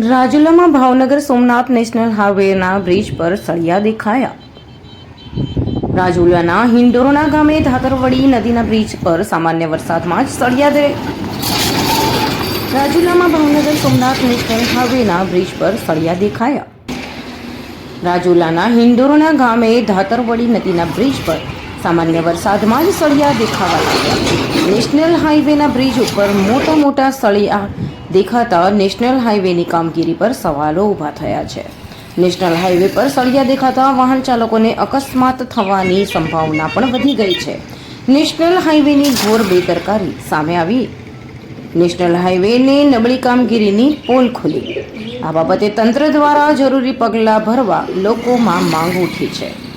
રાજુલામાં Bhavnagar Somnath national હાઈવેના bridge પર સળિયા દેખાયા. રાજુલાના હિંડોરોના ગામે ધાતરવડી નદીના બ્રિજ પર સામાન્ય વરસાદમાં જ સળિયા દે. રાજુલામાં ભાવનગર સોમનાથ નેશનલ હાઈવેના બ્રિજ પર સળિયા દેખાયા. રાજુલાના હિંડોરોના ગામે ધાતરવડી નદીના બ્રિજ પર સામાન્ય વરસાદમાં જ સળિયા દેખાવા લાગ્યા. નેશનલ હાઈવેના બ્રિજ ઉપર મોટા મોટા સળિયા દેખાતા નેશનલ હાઈવેની કામગીરી પર સવાલો ઊભા થયા છે. નેશનલ હાઈવે પર સળિયા દેખાતા વાહન ચાલકોને અકસ્માત થવાની સંભાવના પણ વધી ગઈ છે. નેશનલ હાઈવેની ઘોર બેદરકારી સામે આવી. નેશનલ હાઈવેને નબળી કામગીરીની પોલ ખુલી. આ બાબતે તંત્ર દ્વારા જરૂરી પગલાં ભરવા લોકોમાં માંગ ઉઠી છે.